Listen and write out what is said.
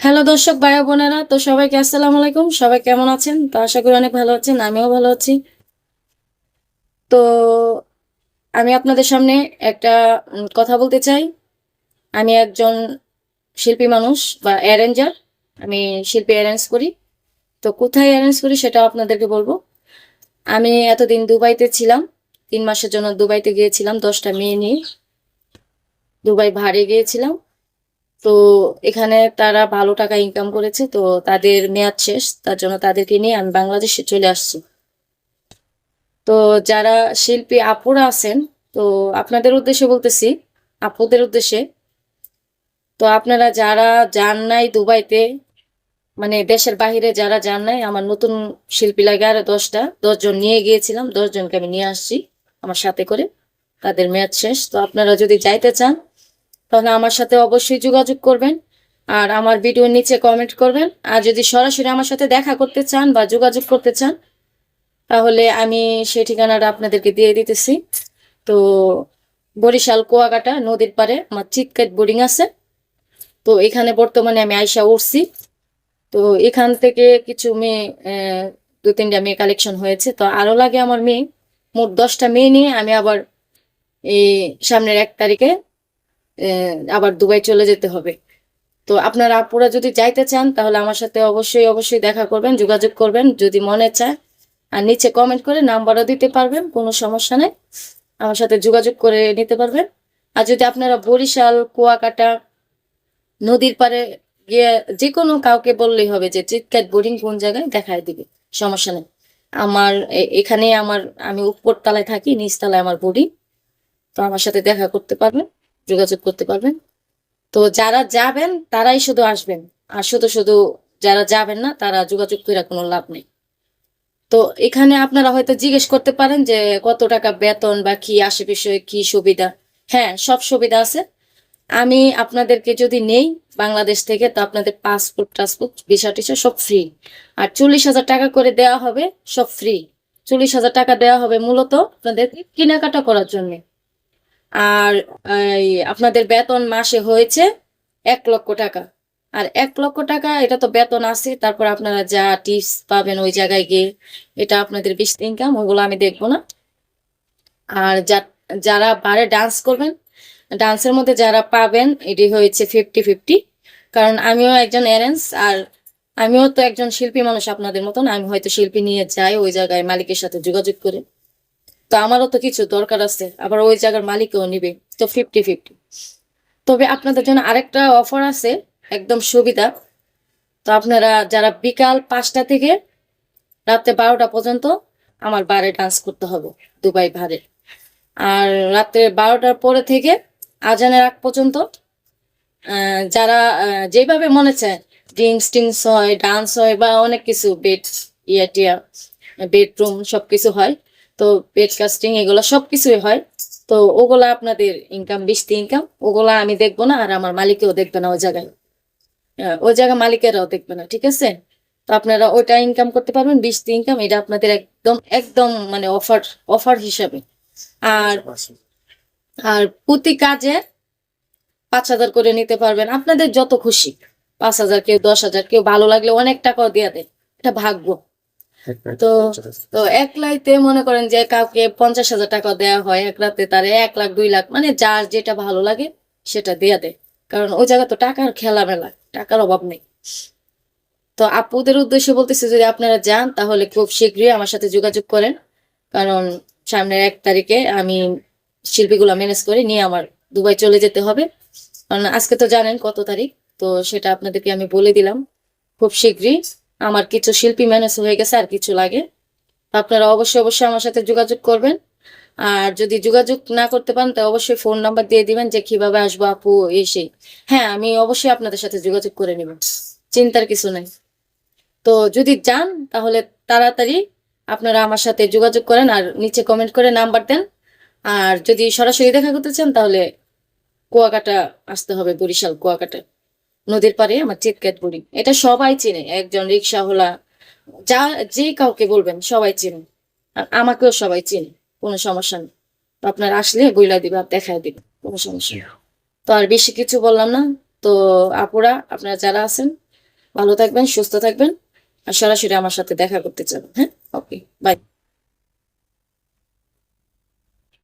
Hello দর্শক, ভাই বোনেরা, তো সবাইকে আসসালামু আলাইকুম। সবাই কেমন আছেন? তো আশা করি অনেক ভালো আছেন, আমিও ভালো আছি। তো আমি আপনাদের সামনে একটা কথা বলতে চাই। আমি একজন শিল্পী মানুষ বা অ্যারেঞ্জার, আমি শিল্পী অ্যারেঞ্জ করি। তো কোথায় অ্যারেঞ্জ করি সেটাও আপনাদেরকে বলব। আমি এতদিন দুবাইতে ছিলাম, তিন মাসের জন্য দুবাইতে গিয়েছিলাম, দশটা মেয়ে নিয়ে। দুবাই ভাড়ে গিয়েছিলাম। তো এখানে তারা ভালো টাকা ইনকাম করেছে, তো তাদের মেয়াদ শেষ, তার জন্য তাদেরকে নিয়ে আমি বাংলাদেশে চলে আসছি। তো যারা শিল্পী আপুরা আছেন, তো আপনাদের উদ্দেশ্যে বলতেছি, আপুদের উদ্দেশ্যে, তো আপনারা যারা যান নাই দুবাইতে মানে দেশের বাইরে যারা যান নাই, আমার নতুন শিল্পী লাগে আরও দশটা, দশজন নিয়ে গিয়েছিলাম, দশজনকে আমি নিয়ে আসছি, আমার সাথে করে, তাদের মেয়াদ শেষ। তো আপনারা যদি যাইতে চান তাহলে আমার সাথে অবশ্যই যোগাযোগ করবেন আর আমার ভিডিওর নিচে কমেন্ট করবেন। আর যদি সরাসরি আমার সাথে দেখা করতে চান বা যোগাযোগ করতে চান, তাহলে আমি সেই ঠিকানাটা আপনাদেরকে দিয়ে দিতেছি। তো বরিশাল কুয়াকাটা নদীর পাড়ে আমার চিৎকাট বোর্ডিং আছে। তো এখানে বর্তমানে আমি আইসা উঠছি। তো এখান থেকে কিছু মেয়ে দু তিনটা মেয়ে কালেকশন হয়েছে। তো আরও লাগে আমার মেয়ে। মোট দশটা মেয়ে নিয়ে আমি আবার এই সামনের এক তারিখে আবার দুবাই চলে যেতে হবে। তো আপনারা আপুরা যদি যাইতে চান, তাহলে আমার সাথে অবশ্যই অবশ্যই দেখা করবেন, যোগাযোগ করবেন, যদি মনে চায়। আর নিচে কমেন্ট করে নাম্বারও দিতে পারবেন, কোনো সমস্যা নেই। আমার সাথে যোগাযোগ করে নিতে পারবেন। আর যদি আপনারা বরিশাল, কুয়াকাটা, নদীর পাড়ে গিয়ে যে কোনো কাউকে বললেই হবে যে চিৎকাট বোর্ডিং কোন জায়গায়? দেখায় দিবে, সমস্যা নেই। আমার এখানে আমার, আমি উপর তলায় থাকি নিচ তলায় আমার বোর্ডিং তো আমার সাথে দেখা করতে পারবেন। যোগাযোগ করতে পারবেন। তো যারা যাবেন, তারাই শুধু আসবেন। আর শুধু শুধু যারা যাবেন না, তারা যোগাযোগ করে কোনো লাভ নেই। তো এখানে আপনারা হয়তো জিজ্ঞেস করতে পারেন যে, কত টাকা বেতন বা কি বিষয়ে কি সুবিধা? হ্যাঁ সব সুবিধা আছে। আমি আপনাদেরকে যদি নেই বাংলাদেশ থেকে, তো আপনাদের পাসপোর্ট, টাসপোর্ট, ভিসা টিসা সব ফ্রি আর চল্লিশ হাজার টাকা করে দেওয়া হবে সব ফ্রি চল্লিশ হাজার টাকা দেওয়া হবে মূলত আপনাদেরকে কেনাকাটা করার জন্য। আর আপনাদের বেতন মাসে হয়েছে এক লক্ষ টাকা। আর এক লক্ষ টাকা, এটা তো বেতন আছে, তারপর আপনারা যা টিপস পাবেন ওই জায়গায় গিয়ে, এটা আপনাদের বেশি ইনকাম ওইগুলো আমি দেখব না। আর যা- যারা বারে ডান্স করবেন ডান্সের মধ্যে যারা পাবেন, এটি হয়েছে ফিফটি ফিফটি কারণ আমিও একজন অ্যারেঞ্জ আর আমিও তো একজন শিল্পী মানুষ আপনাদের মতন, আমি হয়তো শিল্পী নিয়ে যাই ওই জায়গায় মালিকের সাথে যোগাযোগ করে। তো আমারও তো কিছু দরকার আছে, আবার ওই জায়গার মালিকও নিবে। তো ফিফটি ফিফটি তবে আপনাদের জন্য আরেকটা অফার আছে, একদম সুবিধা। তো আপনারা যারা বিকাল পাঁচটা থেকে রাত্রে বারোটা পর্যন্ত আমার বারে ডান্স করতে হবে, দুবাই ভারে আর রাত্রে বারোটার পরে থেকে আজানের আগ পর্যন্ত যারা যেভাবে মনে চায় ড্রিঙ্কস টিঙ্কস হয় ডান্স হয় বা অনেক কিছু বেড ইয়া, টিয়া বেডরুম সব কিছু হয় তো পেট কাস্টিং এগুলো সবকিছুই হয়। তো ওগুলা আপনাদের ইনকাম বৃষ্টি ইনকাম ওগুলা আমি দেখব না আর আমার মালিকেও দেখবে না ওই জায়গায়। আহ, ওই জায়গায় মালিকেরাও দেখবে না ঠিক আছে? তো আপনারা ওইটা ইনকাম করতে পারবেন বৃষ্টি ইনকাম এটা আপনাদের একদম একদম মানে অফার অফার হিসাবে। আর আর প্রতি কাজে পাঁচ হাজার করে নিতে পারবেন। আপনাদের যত খুশি পাঁচ হাজার কেউ দশ হাজার কেউ ভালো লাগলে অনেক টাকাও দিয়ে দেয়। এটা ভাগ্য। তো তো এক লাইতে মনে করেন যে কাউকে পঞ্চাশ হাজার টাকা দেওয়া হয় এক রাতে তারে এক লাখ দুই লাখ মানে যার যেটা ভালো লাগে সেটা দিয়ে দেয়। কারণ ওই জায়গা তো টাকার খেলা মেলা টাকার অভাব নেই। তো আপুদের উদ্দেশ্যে বলতেছি যদি আপনারা যান তাহলে খুব শীঘ্রই আমার সাথে যোগাযোগ করেন। কারণ সামনের এক তারিখে আমি শিল্পীগুলো ম্যানেজ করে নিয়ে আমার দুবাই চলে যেতে হবে। কারণ আজকে তো জানেন কত তারিখ তো সেটা আপনাদেরকে আমি বলে দিলাম। খুব শীঘ্রই। আমার কিছু শিল্পী ম্যানেজ হয়ে গেছে আর কিছু লাগে। আপনারা অবশ্যই অবশ্যই আমার সাথে যোগাযোগ করবেন। আর যদি যোগাযোগ না করতে পারেন তো অবশ্যই ফোন নাম্বার দিয়ে দিবেন যে কীভাবে আসব আপু, এসে। হ্যাঁ আমি অবশ্যই আপনাদের সাথে যোগাযোগ করে নেব। চিন্তার কিছু নাই। তো যদি যান, তাহলে তাড়াতাড়ি আপনারা আমার সাথে যোগাযোগ করেন আর নিচে কমেন্ট করে নাম্বার দেন। আর যদি সরাসরি দেখা করতে চান, তাহলে কুয়াকাটা আসতে হবে, বরিশাল কুয়াকাটা। নদীর পাড়ে আমার চিৎকাট বুড়ি। এটা সবাই চেনে, একজন রিক্সাওয়ালা যা, যে কাউকে বলবেন সবাই চেনে। আর আমাকেও সবাই চেনে, কোনো সমস্যা নেই। তো আপনার আসলে বইলা দিবে, আর দেখায় দিবে, কোনো সমস্যা তো আর বেশি কিছু বললাম না। তো আপুরা, আপনারা যারা আছেন, ভালো থাকবেন, সুস্থ থাকবেন, আর সরাসরি আমার সাথে দেখা করতে চান। হ্যাঁ? Okay bye